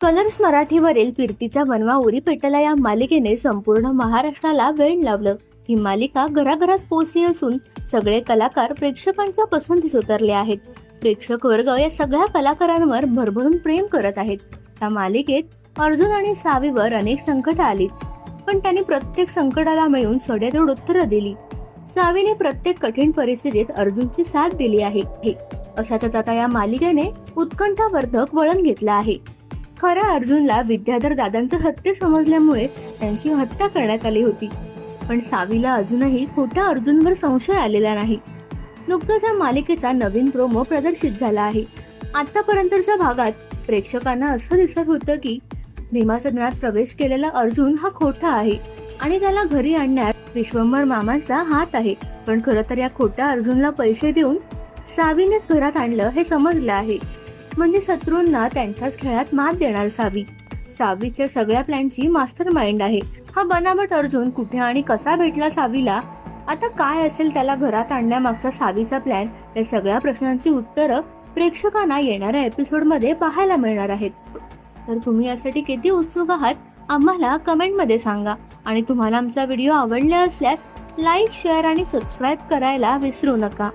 Colours मराठीवरील फिरतीचा बनवा उरी पेटला या मालिकेने संपूर्ण महाराष्ट्राला वेळ लावलं. ही मालिका घराघरात पोहोचली असून सगळे कलाकार प्रेक्षकांच्या पसंतीस उतरले आहेत. प्रेक्षक वर्ग या सगळ्या कलाकारांवर भरभरून प्रेम करत आहेत. त्या मालिकेत अर्जुन आणि सावीवर अनेक संकट आली पण त्यांनी प्रत्येक संकटाला मिळून सडेतोड उत्तरं दिली. सावीने प्रत्येक कठीण परिस्थितीत अर्जुनची साथ दिली आहे. हे अशातच आता या मालिकेने उत्कंठावर्धक वळण घेतलं आहे. खऱ्या अर्जुनला विद्याधर दादांचं सत्य समजल्यामुळे त्यांची हत्या करण्यात आली होती. पण सावीला अजूनही खोट्या अर्जुनवर संशय आलेला नाही. नुकताच या मालिकेचा नवीन प्रोमो प्रदर्शित झाला आहे. आतापर्यंतच्या भागात प्रेक्षकांना असं दिसत होतं की भीमासदनात प्रवेश केलेला अर्जुन हा खोटा आहे आणि त्याला घरी आणण्यात विश्वंभर मामांचा हात आहे. पण खरं तर या खोट्या अर्जुनला पैसे देऊन सावीनेच घरात आणलं हे समजलं आहे. म्हणजे शत्रूंना त्यांच्याच खेळात मात देणार सावी. सावीच्या सगळ्या प्लॅनची मास्टर माइंड आहे. हा बनावट अर्जुन कुठे आणि कसा भेटला सावीला? आता काय असेल त्याला घरात आणण्यामागचा सावीचा प्लॅन? या सगळ्या प्रश्नांची उत्तरं प्रेक्षकांना येणाऱ्या एपिसोडमध्ये पाहायला मिळणार आहेत. तर तुम्ही यासाठी किती उत्सुक आहात आम्हाला कमेंटमध्ये सांगा. आणि तुम्हाला आमचा व्हिडिओ आवडला असल्यास लाईक शेअर आणि सबस्क्राईब करायला विसरू नका.